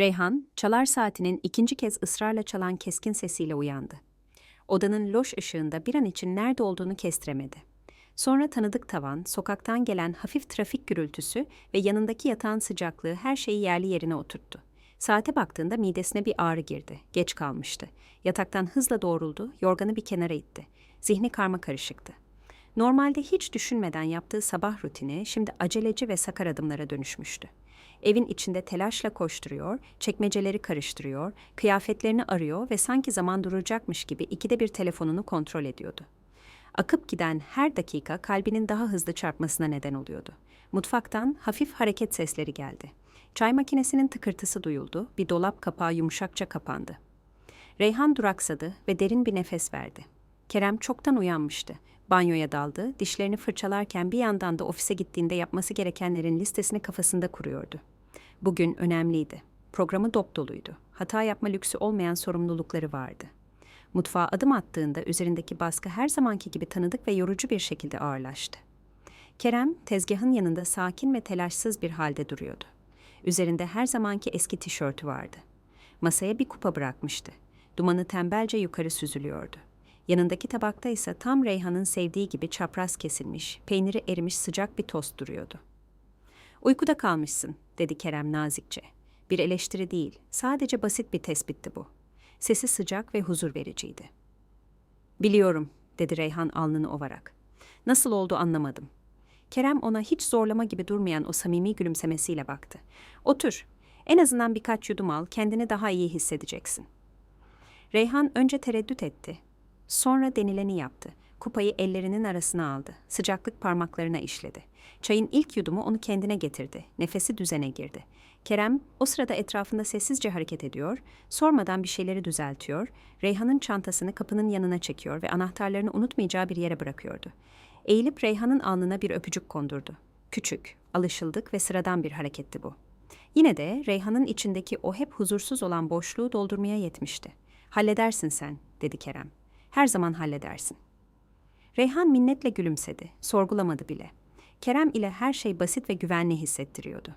Reyhan, çalar saatinin ikinci kez ısrarla çalan keskin sesiyle uyandı. Odanın loş ışığında bir an için nerede olduğunu kestiremedi. Sonra tanıdık tavan, sokaktan gelen hafif trafik gürültüsü ve yanındaki yatağın sıcaklığı her şeyi yerli yerine oturttu. Saate baktığında midesine bir ağrı girdi. Geç kalmıştı. Yataktan hızla doğruldu, yorganı bir kenara itti. Zihni karma karışıktı. Normalde hiç düşünmeden yaptığı sabah rutini şimdi aceleci ve sakar adımlara dönüşmüştü. Evin içinde telaşla koşturuyor, çekmeceleri karıştırıyor, kıyafetlerini arıyor ve sanki zaman duracakmış gibi ikide bir telefonunu kontrol ediyordu. Akıp giden her dakika kalbinin daha hızlı çarpmasına neden oluyordu. Mutfaktan hafif hareket sesleri geldi. Çay makinesinin tıkırtısı duyuldu, bir dolap kapağı yumuşakça kapandı. Reyhan duraksadı ve derin bir nefes verdi. Kerem çoktan uyanmıştı. Banyoya daldı, dişlerini fırçalarken bir yandan da ofise gittiğinde yapması gerekenlerin listesini kafasında kuruyordu. Bugün önemliydi. Programı dop doluydu. Hata yapma lüksü olmayan sorumlulukları vardı. Mutfağa adım attığında üzerindeki baskı her zamanki gibi tanıdık ve yorucu bir şekilde ağırlaştı. Kerem tezgahın yanında sakin ve telaşsız bir halde duruyordu. Üzerinde her zamanki eski tişörtü vardı. Masaya bir kupa bırakmıştı. Dumanı tembelce yukarı süzülüyordu. Yanındaki tabakta ise tam Reyhan'ın sevdiği gibi çapraz kesilmiş, peyniri erimiş sıcak bir tost duruyordu. Uykuda kalmışsın, dedi Kerem nazikçe. Bir eleştiri değil, sadece basit bir tespitti bu. Sesi sıcak ve huzur vericiydi. Biliyorum, dedi Reyhan alnını ovarak. Nasıl oldu anlamadım. Kerem ona hiç zorlama gibi durmayan o samimi gülümsemesiyle baktı. Otur, en azından birkaç yudum al, kendini daha iyi hissedeceksin. Reyhan önce tereddüt etti. Sonra denileni yaptı. Kupayı ellerinin arasına aldı. Sıcaklık parmaklarına işledi. Çayın ilk yudumu onu kendine getirdi. Nefesi düzene girdi. Kerem o sırada etrafında sessizce hareket ediyor, sormadan bir şeyleri düzeltiyor, Reyhan'ın çantasını kapının yanına çekiyor ve anahtarlarını unutmayacağı bir yere bırakıyordu. Eğilip Reyhan'ın alnına bir öpücük kondurdu. Küçük, alışıldık ve sıradan bir hareketti bu. Yine de Reyhan'ın içindeki o hep huzursuz olan boşluğu doldurmaya yetmişti. Halledersin sen, dedi Kerem. Her zaman halledersin. Reyhan minnetle gülümsedi, sorgulamadı bile. Kerem ile her şey basit ve güvenli hissettiriyordu.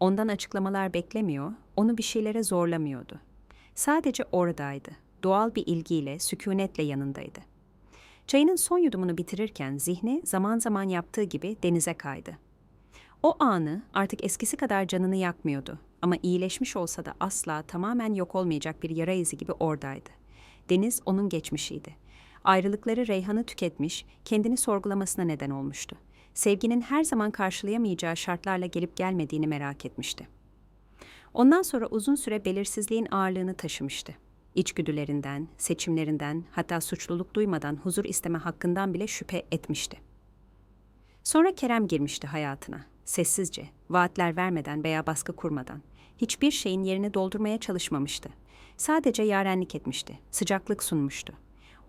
Ondan açıklamalar beklemiyor, onu bir şeylere zorlamıyordu. Sadece oradaydı, doğal bir ilgiyle, sükunetle yanındaydı. Çayının son yudumunu bitirirken zihni zaman zaman yaptığı gibi denize kaydı. O anı artık eskisi kadar canını yakmıyordu ama iyileşmiş olsa da asla tamamen yok olmayacak bir yara izi gibi oradaydı. Deniz onun geçmişiydi. Ayrılıkları Reyhan'ı tüketmiş, kendini sorgulamasına neden olmuştu. Sevginin her zaman karşılayamayacağı şartlarla gelip gelmediğini merak etmişti. Ondan sonra uzun süre belirsizliğin ağırlığını taşımıştı. İçgüdülerinden, seçimlerinden, hatta suçluluk duymadan huzur isteme hakkından bile şüphe etmişti. Sonra Kerem girmişti hayatına. Sessizce, vaatler vermeden veya baskı kurmadan. Hiçbir şeyin yerini doldurmaya çalışmamıştı. Sadece yarenlik etmişti, sıcaklık sunmuştu.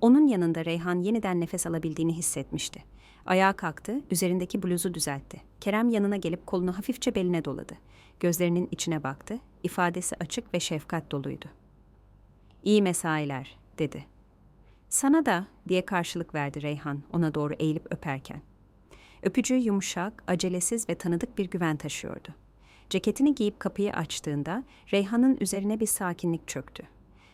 Onun yanında Reyhan yeniden nefes alabildiğini hissetmişti. Ayağa kalktı, üzerindeki bluzu düzeltti. Kerem yanına gelip kolunu hafifçe beline doladı. Gözlerinin içine baktı, ifadesi açık ve şefkat doluydu. İyi mesailer, dedi. Sana da, diye karşılık verdi Reyhan ona doğru eğilip öperken. Öpücüğü yumuşak, acelesiz ve tanıdık bir güven taşıyordu. Ceketini giyip kapıyı açtığında Reyhan'ın üzerine bir sakinlik çöktü.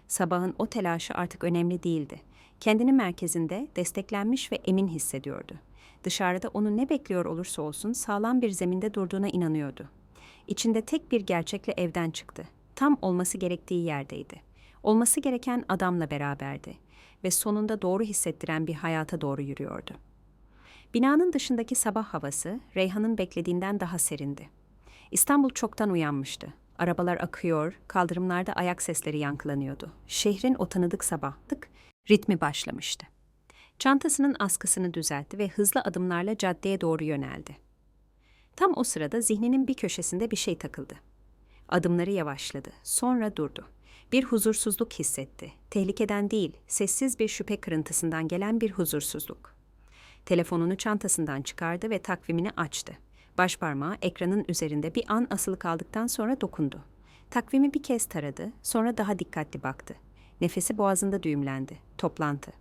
Sabahın o telaşı artık önemli değildi. Kendini merkezinde desteklenmiş ve emin hissediyordu. Dışarıda onu ne bekliyor olursa olsun sağlam bir zeminde durduğuna inanıyordu. İçinde tek bir gerçekle evden çıktı. Tam olması gerektiği yerdeydi. Olması gereken adamla beraberdi ve sonunda doğru hissettiren bir hayata doğru yürüyordu. Binanın dışındaki sabah havası Reyhan'ın beklediğinden daha serindi. İstanbul çoktan uyanmıştı. Arabalar akıyor, kaldırımlarda ayak sesleri yankılanıyordu. Şehrin o tanıdık sabahlık ritmi başlamıştı. Çantasının askısını düzeltti ve hızlı adımlarla caddeye doğru yöneldi. Tam o sırada zihninin bir köşesinde bir şey takıldı. Adımları yavaşladı, sonra durdu. Bir huzursuzluk hissetti. Tehlikeden değil, sessiz bir şüphe kırıntısından gelen bir huzursuzluk. Telefonunu çantasından çıkardı ve takvimini açtı. Başparmağı ekranın üzerinde bir an asılı kaldıktan sonra dokundu. Takvimi bir kez taradı, sonra daha dikkatli baktı. Nefesi boğazında düğümlendi. Toplantı.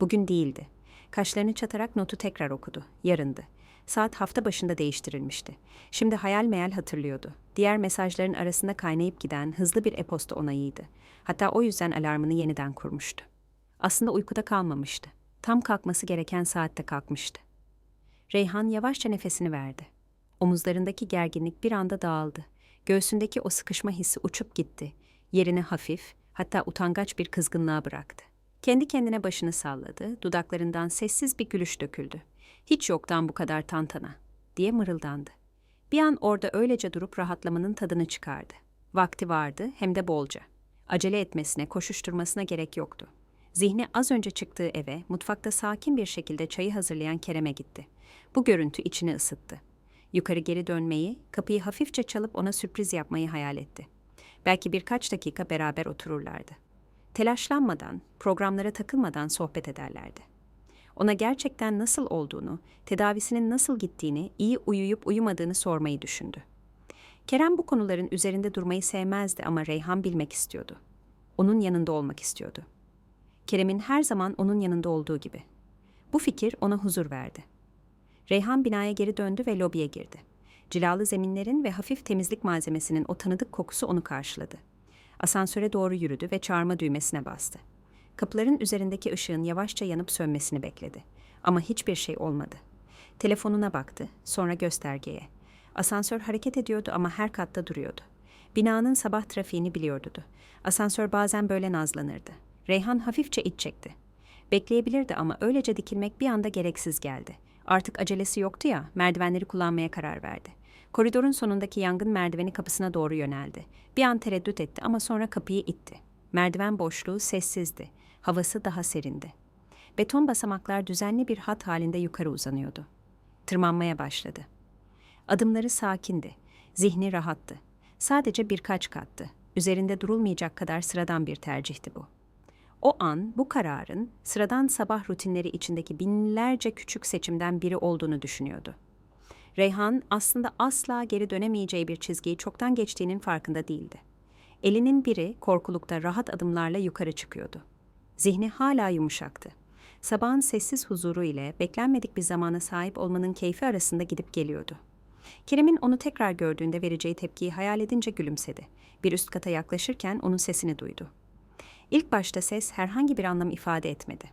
Bugün değildi. Kaşlarını çatarak notu tekrar okudu. Yarındı. Saat hafta başında değiştirilmişti. Şimdi hayal meyal hatırlıyordu. Diğer mesajların arasında kaynayıp giden hızlı bir e-posta onayıydı. Hatta o yüzden alarmını yeniden kurmuştu. Aslında uykuda kalmamıştı. Tam kalkması gereken saatte kalkmıştı. Reyhan yavaşça nefesini verdi. Omuzlarındaki gerginlik bir anda dağıldı. Göğsündeki o sıkışma hissi uçup gitti. Yerine hafif, hatta utangaç bir kızgınlığa bıraktı. Kendi kendine başını salladı, dudaklarından sessiz bir gülüş döküldü. Hiç yoktan bu kadar tantana, diye mırıldandı. Bir an orada öylece durup rahatlamanın tadını çıkardı. Vakti vardı hem de bolca. Acele etmesine, koşuşturmasına gerek yoktu. Zihni az önce çıktığı eve, mutfakta sakin bir şekilde çayı hazırlayan Kerem'e gitti. Bu görüntü içini ısıttı. Yukarı geri dönmeyi, kapıyı hafifçe çalıp ona sürpriz yapmayı hayal etti. Belki birkaç dakika beraber otururlardı. Telaşlanmadan, programlara takılmadan sohbet ederlerdi. Ona gerçekten nasıl olduğunu, tedavisinin nasıl gittiğini, iyi uyuyup uyumadığını sormayı düşündü. Kerem bu konuların üzerinde durmayı sevmezdi ama Reyhan bilmek istiyordu. Onun yanında olmak istiyordu. Kerem'in her zaman onun yanında olduğu gibi. Bu fikir ona huzur verdi. Reyhan binaya geri döndü ve lobiye girdi. Cilalı zeminlerin ve hafif temizlik malzemesinin o tanıdık kokusu onu karşıladı. Asansöre doğru yürüdü ve çağırma düğmesine bastı. Kapıların üzerindeki ışığın yavaşça yanıp sönmesini bekledi. Ama hiçbir şey olmadı. Telefonuna baktı, sonra göstergeye. Asansör hareket ediyordu ama her katta duruyordu. Binanın sabah trafiğini biliyordu. Asansör bazen böyle nazlanırdı. Reyhan hafifçe iç çekti. Bekleyebilirdi ama öylece dikilmek bir anda gereksiz geldi. Artık acelesi yoktu ya, merdivenleri kullanmaya karar verdi. Koridorun sonundaki yangın merdiveni kapısına doğru yöneldi. Bir an tereddüt etti ama sonra kapıyı itti. Merdiven boşluğu sessizdi. Havası daha serindi. Beton basamaklar düzenli bir hat halinde yukarı uzanıyordu. Tırmanmaya başladı. Adımları sakindi. Zihni rahattı. Sadece birkaç kattı. Üzerinde durulmayacak kadar sıradan bir tercihti bu. O an bu kararın sıradan sabah rutinleri içindeki binlerce küçük seçimden biri olduğunu düşünüyordu. Reyhan aslında asla geri dönemeyeceği bir çizgiyi çoktan geçtiğinin farkında değildi. Elinin biri korkulukta rahat adımlarla yukarı çıkıyordu. Zihni hala yumuşaktı. Sabahın sessiz huzuru ile beklenmedik bir zamana sahip olmanın keyfi arasında gidip geliyordu. Kerem'in onu tekrar gördüğünde vereceği tepkiyi hayal edince gülümsedi. Bir üst kata yaklaşırken onun sesini duydu. İlk başta ses herhangi bir anlam ifade etmedi.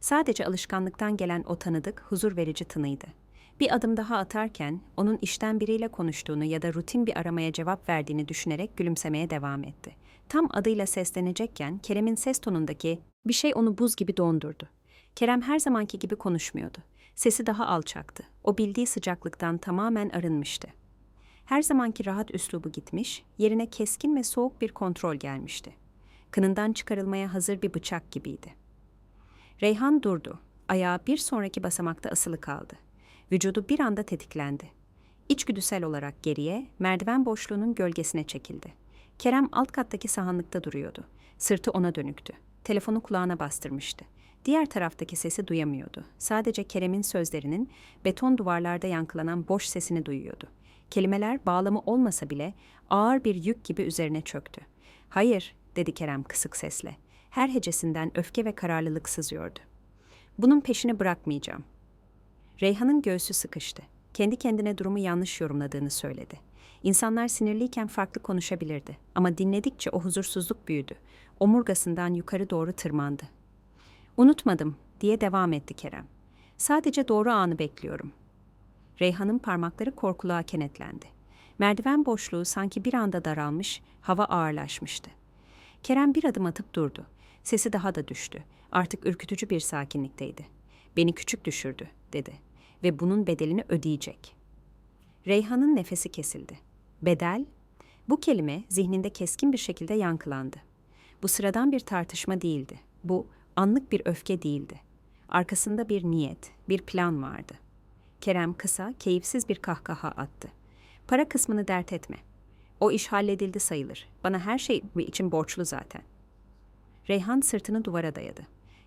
Sadece alışkanlıktan gelen o tanıdık, huzur verici tınıydı. Bir adım daha atarken onun işten biriyle konuştuğunu ya da rutin bir aramaya cevap verdiğini düşünerek gülümsemeye devam etti. Tam adıyla seslenecekken Kerem'in ses tonundaki bir şey onu buz gibi dondurdu. Kerem her zamanki gibi konuşmuyordu. Sesi daha alçaktı. O bildiği sıcaklıktan tamamen arınmıştı. Her zamanki rahat üslubu gitmiş, yerine keskin ve soğuk bir kontrol gelmişti. Kınından çıkarılmaya hazır bir bıçak gibiydi. Reyhan durdu. Ayağı bir sonraki basamakta asılı kaldı. Vücudu bir anda tetiklendi. İçgüdüsel olarak geriye, merdiven boşluğunun gölgesine çekildi. Kerem alt kattaki sahanlıkta duruyordu. Sırtı ona dönüktü. Telefonu kulağına bastırmıştı. Diğer taraftaki sesi duyamıyordu. Sadece Kerem'in sözlerinin beton duvarlarda yankılanan boş sesini duyuyordu. Kelimeler bağlamı olmasa bile ağır bir yük gibi üzerine çöktü. Hayır, dedi Kerem kısık sesle. Her hecesinden öfke ve kararlılık sızıyordu. Bunun peşini bırakmayacağım. Reyhan'ın göğsü sıkıştı. Kendi kendine durumu yanlış yorumladığını söyledi. İnsanlar sinirliyken farklı konuşabilirdi ama dinledikçe o huzursuzluk büyüdü. Omurgasından yukarı doğru tırmandı. Unutmadım diye devam etti Kerem. Sadece doğru anı bekliyorum. Reyhan'ın parmakları korkuluğa kenetlendi. Merdiven boşluğu sanki bir anda daralmış, hava ağırlaşmıştı. Kerem bir adım atıp durdu. Sesi daha da düştü. Artık ürkütücü bir sakinlikteydi. Beni küçük düşürdü, dedi. Ve bunun bedelini ödeyecek. Reyhan'ın nefesi kesildi. Bedel? Bu kelime zihninde keskin bir şekilde yankılandı. Bu sıradan bir tartışma değildi. Bu anlık bir öfke değildi. Arkasında bir niyet, bir plan vardı. Kerem kısa, keyifsiz bir kahkaha attı. Para kısmını dert etme. O iş halledildi sayılır. Bana her şey için borçlu zaten. Reyhan sırtını duvara dayadı.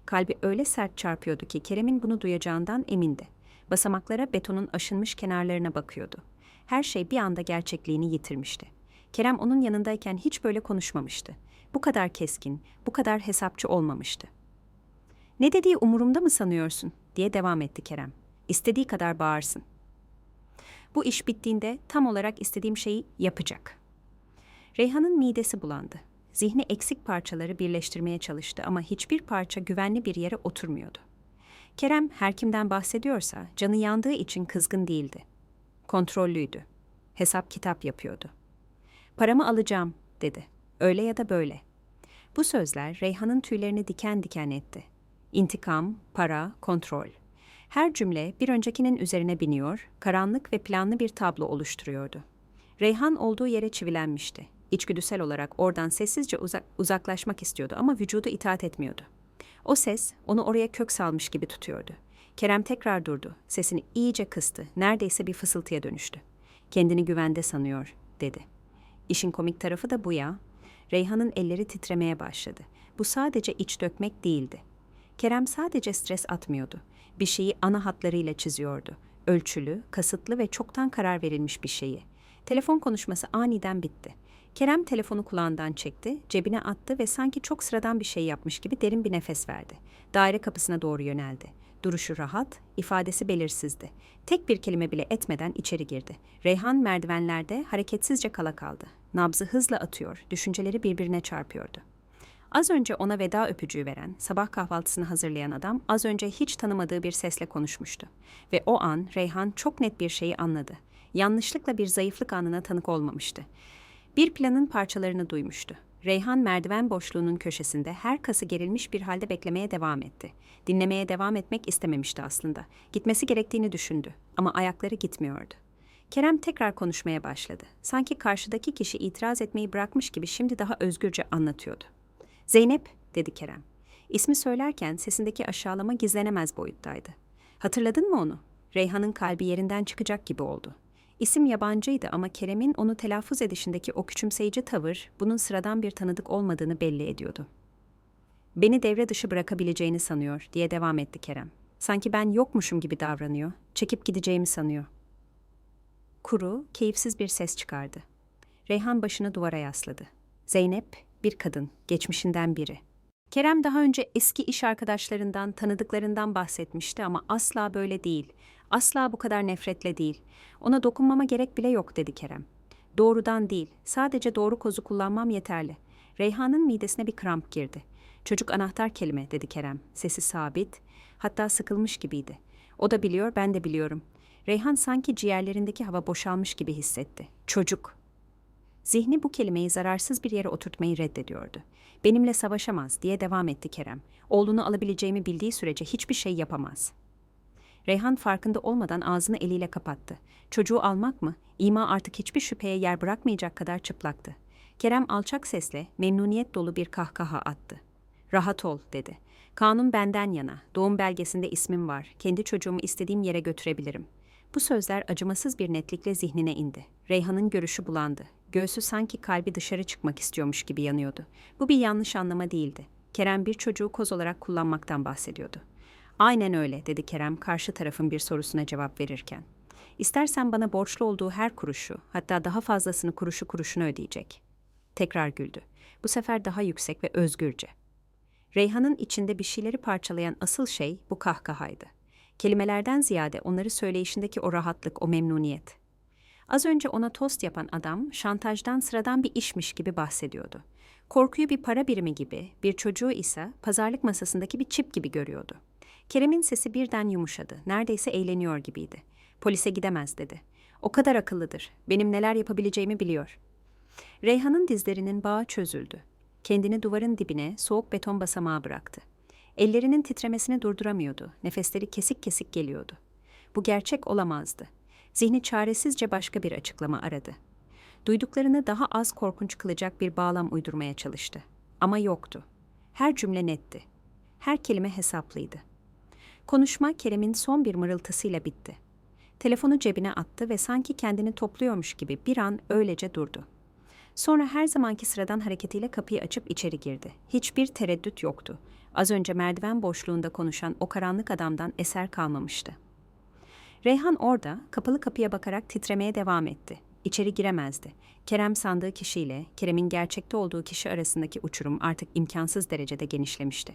Kalbi öyle sert çarpıyordu ki Kerem'in bunu duyacağından emindi. Basamaklara betonun aşınmış kenarlarına bakıyordu. Her şey bir anda gerçekliğini yitirmişti. Kerem onun yanındayken hiç böyle konuşmamıştı. Bu kadar keskin, bu kadar hesapçı olmamıştı. Ne dediği umurumda mı sanıyorsun? diye devam etti Kerem. İstediği kadar bağırsın. Bu iş bittiğinde tam olarak istediğim şeyi yapacak. Reyhan'ın midesi bulandı. Zihni eksik parçaları birleştirmeye çalıştı ama hiçbir parça güvenli bir yere oturmuyordu. Kerem her kimden bahsediyorsa canı yandığı için kızgın değildi. Kontrollüydü. Hesap kitap yapıyordu. Paramı alacağım dedi. Öyle ya da böyle. Bu sözler Reyhan'ın tüylerini diken diken etti. İntikam, para, kontrol. Her cümle bir öncekinin üzerine biniyor, karanlık ve planlı bir tablo oluşturuyordu. Reyhan olduğu yere çivilenmişti. İçgüdüsel olarak oradan sessizce uzak, uzaklaşmak istiyordu ama vücudu itaat etmiyordu. O ses onu oraya kök salmış gibi tutuyordu. Kerem tekrar durdu. Sesini iyice kıstı. Neredeyse bir fısıltıya dönüştü. Kendini güvende sanıyor, dedi. İşin komik tarafı da bu ya. Reyhan'ın elleri titremeye başladı. Bu sadece iç dökmek değildi. Kerem sadece stres atmıyordu. Bir şeyi ana hatlarıyla çiziyordu. Ölçülü, kasıtlı ve çoktan karar verilmiş bir şeyi. Telefon konuşması aniden bitti. Kerem telefonu kulağından çekti, cebine attı ve sanki çok sıradan bir şey yapmış gibi derin bir nefes verdi. Daire kapısına doğru yöneldi. Duruşu rahat, ifadesi belirsizdi. Tek bir kelime bile etmeden içeri girdi. Reyhan merdivenlerde hareketsizce kala kaldı. Nabzı hızla atıyor, düşünceleri birbirine çarpıyordu. Az önce ona veda öpücüğü veren, sabah kahvaltısını hazırlayan adam az önce hiç tanımadığı bir sesle konuşmuştu. Ve o an Reyhan çok net bir şeyi anladı. Yanlışlıkla bir zayıflık anına tanık olmamıştı. Bir planın parçalarını duymuştu. Reyhan merdiven boşluğunun köşesinde her kası gerilmiş bir halde beklemeye devam etti. Dinlemeye devam etmek istememişti aslında. Gitmesi gerektiğini düşündü ama ayakları gitmiyordu. Kerem tekrar konuşmaya başladı. Sanki karşıdaki kişi itiraz etmeyi bırakmış gibi şimdi daha özgürce anlatıyordu. Zeynep, dedi Kerem. İsmi söylerken sesindeki aşağılama gizlenemez boyuttaydı. Hatırladın mı onu? Reyhan'ın kalbi yerinden çıkacak gibi oldu. İsim yabancıydı ama Kerem'in onu telaffuz edişindeki o küçümseyici tavır bunun sıradan bir tanıdık olmadığını belli ediyordu. Beni devre dışı bırakabileceğini sanıyor diye devam etti Kerem. Sanki ben yokmuşum gibi davranıyor, çekip gideceğimi sanıyor. Kuru, keyifsiz bir ses çıkardı. Reyhan başını duvara yasladı. Zeynep, bir kadın, geçmişinden biri. Kerem daha önce eski iş arkadaşlarından, tanıdıklarından bahsetmişti ama asla böyle değil. Asla bu kadar nefretle değil. Ona dokunmama gerek bile yok dedi Kerem. Doğrudan değil, sadece doğru kozu kullanmam yeterli. Reyhan'ın midesine bir kramp girdi. Çocuk anahtar kelime dedi Kerem. Sesi sabit, hatta sıkılmış gibiydi. O da biliyor, ben de biliyorum. Reyhan sanki ciğerlerindeki hava boşalmış gibi hissetti. Çocuk. Zihni bu kelimeyi zararsız bir yere oturtmayı reddediyordu. Benimle savaşamaz diye devam etti Kerem. Oğlunu alabileceğimi bildiği sürece hiçbir şey yapamaz. Reyhan farkında olmadan ağzını eliyle kapattı. Çocuğu almak mı? İma artık hiçbir şüpheye yer bırakmayacak kadar çıplaktı. Kerem alçak sesle memnuniyet dolu bir kahkaha attı. Rahat ol dedi. Kanun benden yana. Doğum belgesinde ismim var. Kendi çocuğumu istediğim yere götürebilirim. Bu sözler acımasız bir netlikle zihnine indi. Reyhan'ın görüşü bulandı. Göğsü sanki kalbi dışarı çıkmak istiyormuş gibi yanıyordu. Bu bir yanlış anlama değildi. Kerem bir çocuğu koz olarak kullanmaktan bahsediyordu. Aynen öyle dedi Kerem karşı tarafın bir sorusuna cevap verirken. İstersen bana borçlu olduğu her kuruşu, hatta daha fazlasını kuruşu kuruşuna ödeyecek. Tekrar güldü. Bu sefer daha yüksek ve özgürce. Reyhan'ın içinde bir şeyleri parçalayan asıl şey bu kahkahaydı. Kelimelerden ziyade onları söyleyişindeki o rahatlık, o memnuniyet. Az önce ona tost yapan adam şantajdan sıradan bir işmiş gibi bahsediyordu. Korkuyu bir para birimi gibi, bir çocuğu ise pazarlık masasındaki bir çip gibi görüyordu. Kerem'in sesi birden yumuşadı. Neredeyse eğleniyor gibiydi. Polise gidemez dedi. O kadar akıllıdır. Benim neler yapabileceğimi biliyor. Reyhan'ın dizlerinin bağı çözüldü. Kendini duvarın dibine soğuk beton basamağa bıraktı. Ellerinin titremesini durduramıyordu. Nefesleri kesik kesik geliyordu. Bu gerçek olamazdı. Zihni çaresizce başka bir açıklama aradı. Duyduklarını daha az korkunç kılacak bir bağlam uydurmaya çalıştı. Ama yoktu. Her cümle netti. Her kelime hesaplıydı. Konuşma Kerem'in son bir mırıltısıyla bitti. Telefonu cebine attı ve sanki kendini topluyormuş gibi bir an öylece durdu. Sonra her zamanki sıradan hareketiyle kapıyı açıp içeri girdi. Hiçbir tereddüt yoktu. Az önce merdiven boşluğunda konuşan o karanlık adamdan eser kalmamıştı. Reyhan orada kapalı kapıya bakarak titremeye devam etti. İçeri giremezdi. Kerem sandığı kişiyle Kerem'in gerçekte olduğu kişi arasındaki uçurum artık imkansız derecede genişlemişti.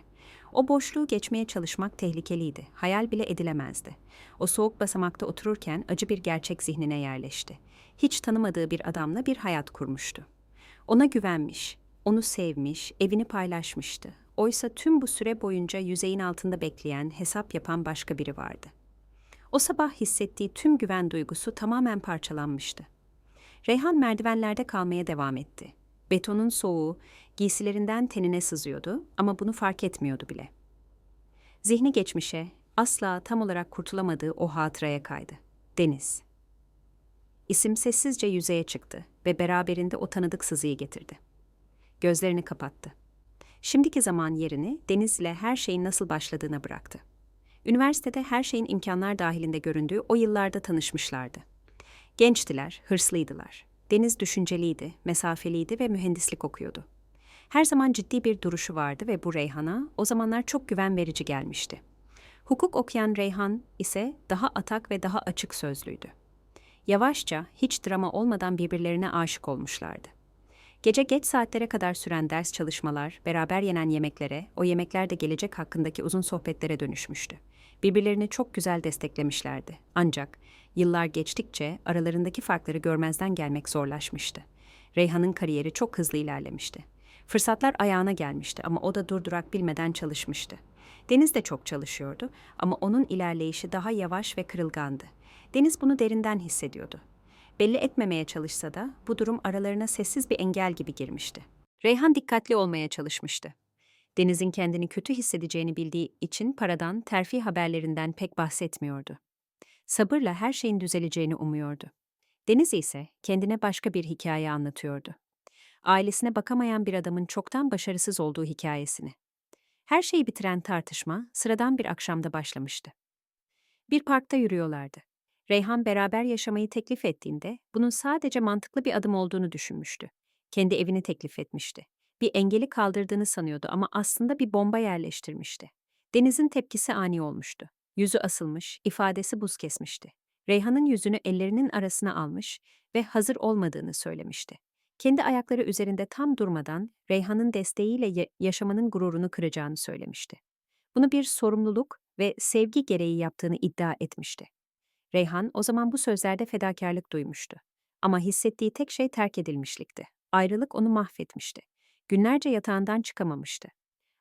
O boşluğu geçmeye çalışmak tehlikeliydi. Hayal bile edilemezdi. O soğuk basamakta otururken acı bir gerçek zihnine yerleşti. Hiç tanımadığı bir adamla bir hayat kurmuştu. Ona güvenmiş, onu sevmiş, evini paylaşmıştı. Oysa tüm bu süre boyunca yüzeyin altında bekleyen, hesap yapan başka biri vardı. O sabah hissettiği tüm güven duygusu tamamen parçalanmıştı. Reyhan merdivenlerde kalmaya devam etti. Betonun soğuğu giysilerinden tenine sızıyordu ama bunu fark etmiyordu bile. Zihni geçmişe, asla tam olarak kurtulamadığı o hatıraya kaydı. Deniz. İsim sessizce yüzeye çıktı ve beraberinde o tanıdık sızıyı getirdi. Gözlerini kapattı. Şimdiki zaman yerini Deniz'le her şeyin nasıl başladığına bıraktı. Üniversitede her şeyin imkanlar dahilinde göründüğü o yıllarda tanışmışlardı. Gençtiler, hırslıydılar. Deniz düşünceliydi, mesafeliydi ve mühendislik okuyordu. Her zaman ciddi bir duruşu vardı ve bu Reyhan'a o zamanlar çok güven verici gelmişti. Hukuk okuyan Reyhan ise daha atak ve daha açık sözlüydü. Yavaşça, hiç drama olmadan birbirlerine aşık olmuşlardı. Gece geç saatlere kadar süren ders çalışmalar, beraber yenen yemeklere, o yemekler de gelecek hakkındaki uzun sohbetlere dönüşmüştü. Birbirlerini çok güzel desteklemişlerdi. Ancak yıllar geçtikçe aralarındaki farkları görmezden gelmek zorlaşmıştı. Reyhan'ın kariyeri çok hızlı ilerlemişti. Fırsatlar ayağına gelmişti ama o da durdurak bilmeden çalışmıştı. Deniz de çok çalışıyordu ama onun ilerleyişi daha yavaş ve kırılgandı. Deniz bunu derinden hissediyordu. Belli etmemeye çalışsa da bu durum aralarına sessiz bir engel gibi girmişti. Reyhan dikkatli olmaya çalışmıştı. Deniz'in kendini kötü hissedeceğini bildiği için paradan, terfi haberlerinden pek bahsetmiyordu. Sabırla her şeyin düzeleceğini umuyordu. Deniz ise kendine başka bir hikaye anlatıyordu. Ailesine bakamayan bir adamın çoktan başarısız olduğu hikayesini. Her şeyi bitiren tartışma sıradan bir akşamda başlamıştı. Bir parkta yürüyorlardı. Reyhan beraber yaşamayı teklif ettiğinde bunun sadece mantıklı bir adım olduğunu düşünmüştü. Kendi evini teklif etmişti. Bir engeli kaldırdığını sanıyordu ama aslında bir bomba yerleştirmişti. Deniz'in tepkisi ani olmuştu. Yüzü asılmış, ifadesi buz kesmişti. Reyhan'ın yüzünü ellerinin arasına almış ve hazır olmadığını söylemişti. Kendi ayakları üzerinde tam durmadan Reyhan'ın desteğiyle ya- yaşamanın gururunu kıracağını söylemişti. Bunu bir sorumluluk ve sevgi gereği yaptığını iddia etmişti. Reyhan o zaman bu sözlerde fedakarlık duymuştu. Ama hissettiği tek şey terk edilmişlikti. Ayrılık onu mahvetmişti. Günlerce yatağından çıkamamıştı.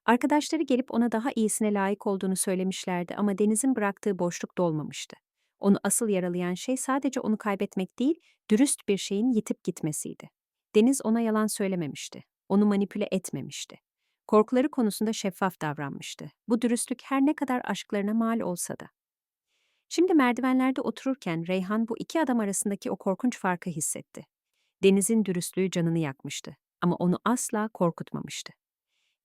Arkadaşları gelip ona daha iyisine layık olduğunu söylemişlerdi ama Deniz'in bıraktığı boşluk dolmamıştı. Onu asıl yaralayan şey sadece onu kaybetmek değil, dürüst bir şeyin yitip gitmesiydi. Deniz ona yalan söylememişti. Onu manipüle etmemişti. Korkuları konusunda şeffaf davranmıştı. Bu dürüstlük her ne kadar aşklarına mal olsa da. Şimdi merdivenlerde otururken Reyhan bu iki adam arasındaki o korkunç farkı hissetti. Deniz'in dürüstlüğü canını yakmıştı ama onu asla korkutmamıştı.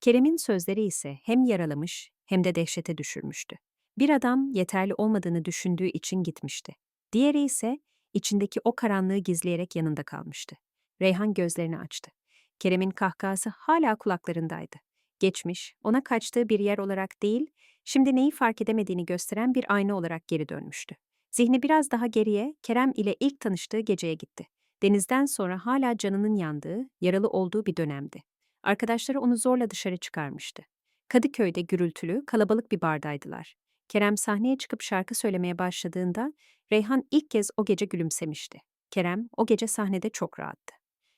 Kerem'in sözleri ise hem yaralamış hem de dehşete düşürmüştü. Bir adam yeterli olmadığını düşündüğü için gitmişti. Diğeri ise içindeki o karanlığı gizleyerek yanında kalmıştı. Reyhan gözlerini açtı. Kerem'in kahkahası hala kulaklarındaydı. Geçmiş, ona kaçtığı bir yer olarak değil, şimdi neyi fark edemediğini gösteren bir ayna olarak geri dönmüştü. Zihni biraz daha geriye, Kerem ile ilk tanıştığı geceye gitti. Denizden sonra hala canının yandığı, yaralı olduğu bir dönemdi. Arkadaşları onu zorla dışarı çıkarmıştı. Kadıköy'de gürültülü, kalabalık bir bardaydılar. Kerem sahneye çıkıp şarkı söylemeye başladığında Reyhan ilk kez o gece gülümsemişti. Kerem o gece sahnede çok rahattı.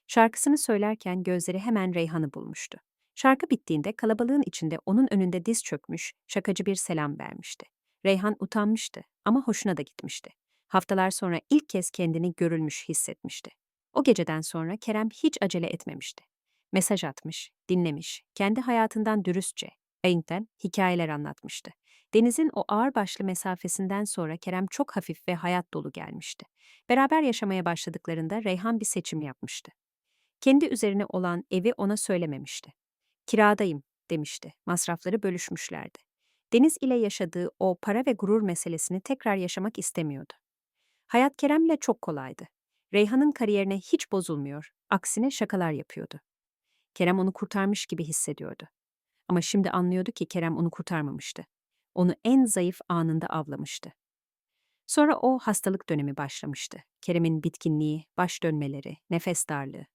Şarkısını söylerken gözleri hemen Reyhan'ı bulmuştu. Şarkı bittiğinde kalabalığın içinde onun önünde diz çökmüş, şakacı bir selam vermişti. Reyhan utanmıştı ama hoşuna da gitmişti. Haftalar sonra ilk kez kendini görülmüş hissetmişti. O geceden sonra Kerem hiç acele etmemişti. Mesaj atmış, dinlemiş, kendi hayatından dürüstçe, Ayınk'ten hikayeler anlatmıştı. Deniz'in o ağırbaşlı mesafesinden sonra Kerem çok hafif ve hayat dolu gelmişti. Beraber yaşamaya başladıklarında Reyhan bir seçim yapmıştı. Kendi üzerine olan evi ona söylememişti. Kiradayım demişti. Masrafları bölüşmüşlerdi. Deniz ile yaşadığı o para ve gurur meselesini tekrar yaşamak istemiyordu. Hayat Kerem'le çok kolaydı. Reyhan'ın kariyerine hiç bozulmuyor, aksine şakalar yapıyordu. Kerem onu kurtarmış gibi hissediyordu. Ama şimdi anlıyordu ki Kerem onu kurtarmamıştı. Onu en zayıf anında avlamıştı. Sonra o hastalık dönemi başlamıştı. Kerem'in bitkinliği, baş dönmeleri, nefes darlığı.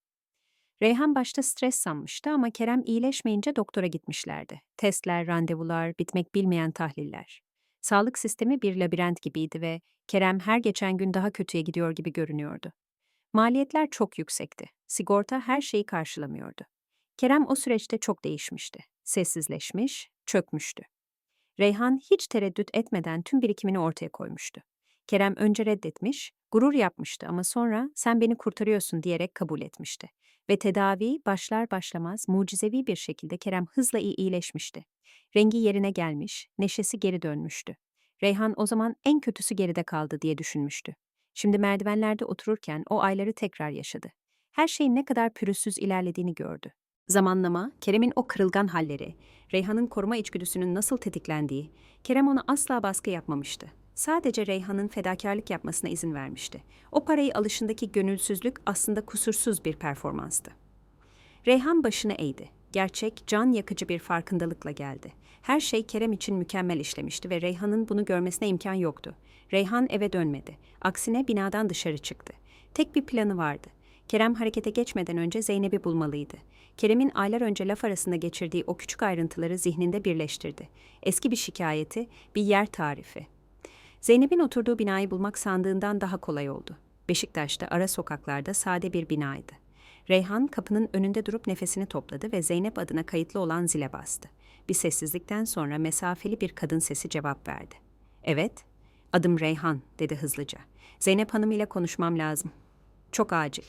Reyhan başta stres sanmıştı ama Kerem iyileşmeyince doktora gitmişlerdi. Testler, randevular, bitmek bilmeyen tahliller. Sağlık sistemi bir labirent gibiydi ve Kerem her geçen gün daha kötüye gidiyor gibi görünüyordu. Maliyetler çok yüksekti. Sigorta her şeyi karşılamıyordu. Kerem o süreçte çok değişmişti. Sessizleşmiş, çökmüştü. Reyhan hiç tereddüt etmeden tüm birikimini ortaya koymuştu. Kerem önce reddetmiş, gurur yapmıştı ama sonra sen beni kurtarıyorsun diyerek kabul etmişti. Ve tedavi başlar başlamaz mucizevi bir şekilde Kerem hızla iyi iyileşmişti. Rengi yerine gelmiş, neşesi geri dönmüştü. Reyhan o zaman en kötüsü geride kaldı diye düşünmüştü. Şimdi merdivenlerde otururken o ayları tekrar yaşadı. Her şeyin ne kadar pürüzsüz ilerlediğini gördü. Zamanlama, Kerem'in o kırılgan halleri, Reyhan'ın koruma içgüdüsünün nasıl tetiklendiği, Kerem ona asla baskı yapmamıştı. Sadece Reyhan'ın fedakarlık yapmasına izin vermişti. O parayı alışındaki gönülsüzlük aslında kusursuz bir performanstı. Reyhan başını eğdi. Gerçek, can yakıcı bir farkındalıkla geldi. Her şey Kerem için mükemmel işlemişti ve Reyhan'ın bunu görmesine imkan yoktu. Reyhan eve dönmedi. Aksine binadan dışarı çıktı. Tek bir planı vardı. Kerem harekete geçmeden önce Zeynep'i bulmalıydı. Kerem'in aylar önce laf arasında geçirdiği o küçük ayrıntıları zihninde birleştirdi. Eski bir şikayeti, bir yer tarifi. Zeynep'in oturduğu binayı bulmak sandığından daha kolay oldu. Beşiktaş'ta ara sokaklarda sade bir binaydı. Reyhan kapının önünde durup nefesini topladı ve Zeynep adına kayıtlı olan zile bastı. Bir sessizlikten sonra mesafeli bir kadın sesi cevap verdi. Evet, adım Reyhan dedi hızlıca. Zeynep Hanım ile konuşmam lazım. Çok acil.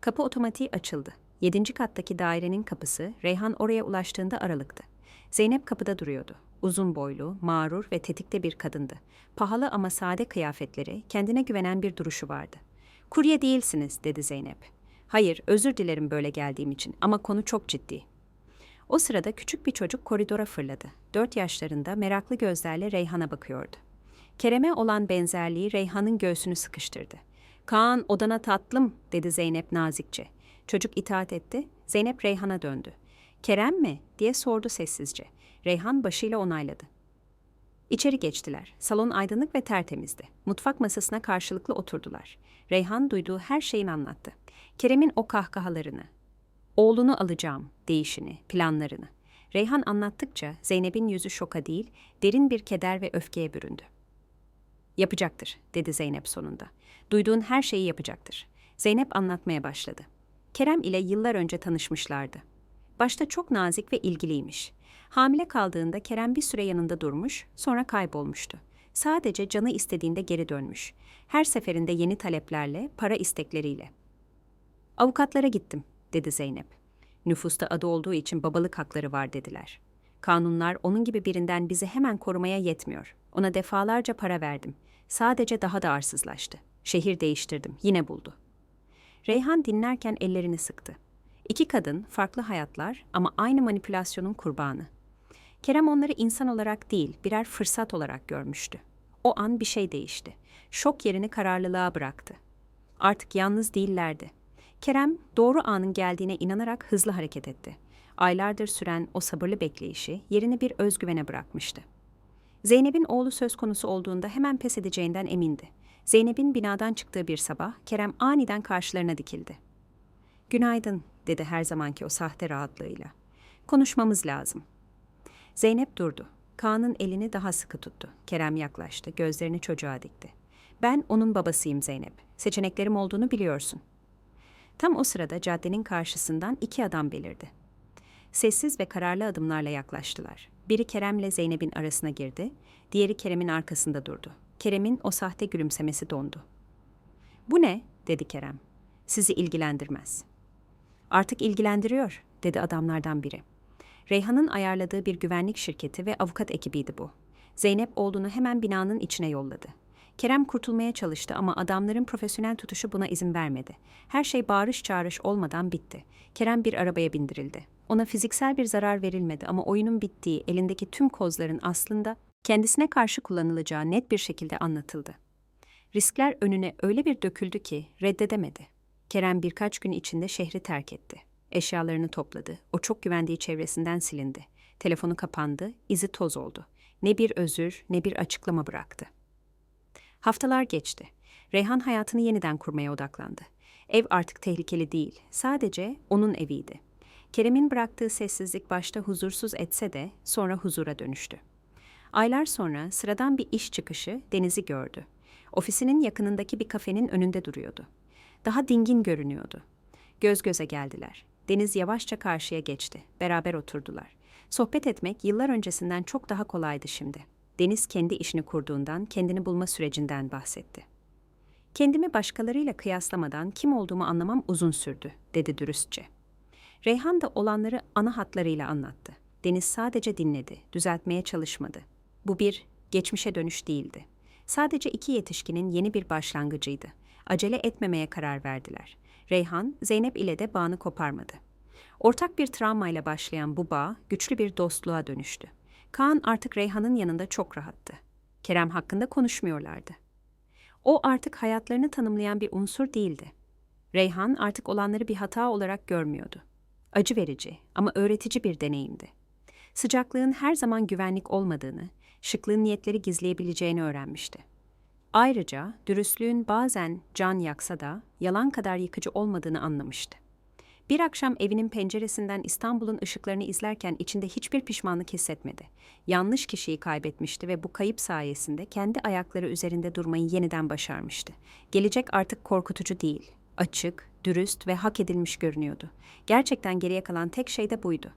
Kapı otomatiği açıldı. Yedinci kattaki dairenin kapısı Reyhan oraya ulaştığında aralıktı. Zeynep kapıda duruyordu. Uzun boylu, mağrur ve tetikte bir kadındı. Pahalı ama sade kıyafetleri, kendine güvenen bir duruşu vardı. Kurye değilsiniz, dedi Zeynep. Hayır, özür dilerim böyle geldiğim için ama konu çok ciddi. O sırada küçük bir çocuk koridora fırladı. Dört yaşlarında meraklı gözlerle Reyhan'a bakıyordu. Kerem'e olan benzerliği Reyhan'ın göğsünü sıkıştırdı. Kaan odana tatlım, dedi Zeynep nazikçe. Çocuk itaat etti, Zeynep Reyhan'a döndü. Kerem mi? diye sordu sessizce. Reyhan başıyla onayladı. İçeri geçtiler. Salon aydınlık ve tertemizdi. Mutfak masasına karşılıklı oturdular. Reyhan duyduğu her şeyini anlattı. Kerem'in o kahkahalarını, oğlunu alacağım değişini, planlarını. Reyhan anlattıkça Zeynep'in yüzü şoka değil, derin bir keder ve öfkeye büründü. Yapacaktır, dedi Zeynep sonunda. Duyduğun her şeyi yapacaktır. Zeynep anlatmaya başladı. Kerem ile yıllar önce tanışmışlardı. Başta çok nazik ve ilgiliymiş. Hamile kaldığında Kerem bir süre yanında durmuş, sonra kaybolmuştu. Sadece canı istediğinde geri dönmüş. Her seferinde yeni taleplerle, para istekleriyle. Avukatlara gittim, dedi Zeynep. Nüfusta adı olduğu için babalık hakları var dediler. Kanunlar onun gibi birinden bizi hemen korumaya yetmiyor. Ona defalarca para verdim. Sadece daha da arsızlaştı. Şehir değiştirdim, yine buldu. Reyhan dinlerken ellerini sıktı. İki kadın, farklı hayatlar ama aynı manipülasyonun kurbanı. Kerem onları insan olarak değil, birer fırsat olarak görmüştü. O an bir şey değişti. Şok yerini kararlılığa bıraktı. Artık yalnız değillerdi. Kerem doğru anın geldiğine inanarak hızlı hareket etti. Aylardır süren o sabırlı bekleyişi yerini bir özgüvene bırakmıştı. Zeynep'in oğlu söz konusu olduğunda hemen pes edeceğinden emindi. Zeynep'in binadan çıktığı bir sabah Kerem aniden karşılarına dikildi. Günaydın, dedi her zamanki o sahte rahatlığıyla. Konuşmamız lazım. Zeynep durdu. Kaan'ın elini daha sıkı tuttu. Kerem yaklaştı, gözlerini çocuğa dikti. Ben onun babasıyım Zeynep. Seçeneklerim olduğunu biliyorsun. Tam o sırada caddenin karşısından iki adam belirdi. Sessiz ve kararlı adımlarla yaklaştılar. Biri Kerem'le Zeynep'in arasına girdi, diğeri Kerem'in arkasında durdu. Kerem'in o sahte gülümsemesi dondu. Bu ne? dedi Kerem. Sizi ilgilendirmez. Artık ilgilendiriyor, dedi adamlardan biri. Reyhan'ın ayarladığı bir güvenlik şirketi ve avukat ekibiydi bu. Zeynep oğlunu hemen binanın içine yolladı. Kerem kurtulmaya çalıştı ama adamların profesyonel tutuşu buna izin vermedi. Her şey bağırış çağırış olmadan bitti. Kerem bir arabaya bindirildi. Ona fiziksel bir zarar verilmedi ama oyunun bittiği, elindeki tüm kozların aslında kendisine karşı kullanılacağı net bir şekilde anlatıldı. Riskler önüne öyle bir döküldü ki reddedemedi. Kerem birkaç gün içinde şehri terk etti. Eşyalarını topladı. O çok güvendiği çevresinden silindi. Telefonu kapandı, izi toz oldu. Ne bir özür ne bir açıklama bıraktı. Haftalar geçti. Reyhan hayatını yeniden kurmaya odaklandı. Ev artık tehlikeli değil, sadece onun eviydi. Kerem'in bıraktığı sessizlik başta huzursuz etse de sonra huzura dönüştü. Aylar sonra sıradan bir iş çıkışı Deniz'i gördü. Ofisinin yakınındaki bir kafenin önünde duruyordu. Daha dingin görünüyordu. Göz göze geldiler. Deniz yavaşça karşıya geçti. Beraber oturdular. Sohbet etmek yıllar öncesinden çok daha kolaydı şimdi. Deniz kendi işini kurduğundan, kendini bulma sürecinden bahsetti. Kendimi başkalarıyla kıyaslamadan kim olduğumu anlamam uzun sürdü, dedi dürüstçe. Reyhan da olanları ana hatlarıyla anlattı. Deniz sadece dinledi, düzeltmeye çalışmadı. Bu bir geçmişe dönüş değildi. Sadece iki yetişkinin yeni bir başlangıcıydı. Acele etmemeye karar verdiler. Reyhan, Zeynep ile de bağını koparmadı. Ortak bir travmayla başlayan bu bağ güçlü bir dostluğa dönüştü. Kaan artık Reyhan'ın yanında çok rahattı. Kerem hakkında konuşmuyorlardı. O artık hayatlarını tanımlayan bir unsur değildi. Reyhan artık olanları bir hata olarak görmüyordu. Acı verici ama öğretici bir deneyimdi. Sıcaklığın her zaman güvenlik olmadığını, şıklığın niyetleri gizleyebileceğini öğrenmişti. Ayrıca dürüstlüğün bazen can yaksa da yalan kadar yıkıcı olmadığını anlamıştı. Bir akşam evinin penceresinden İstanbul'un ışıklarını izlerken içinde hiçbir pişmanlık hissetmedi. Yanlış kişiyi kaybetmişti ve bu kayıp sayesinde kendi ayakları üzerinde durmayı yeniden başarmıştı. Gelecek artık korkutucu değil, açık, dürüst ve hak edilmiş görünüyordu. Gerçekten geriye kalan tek şey de buydu.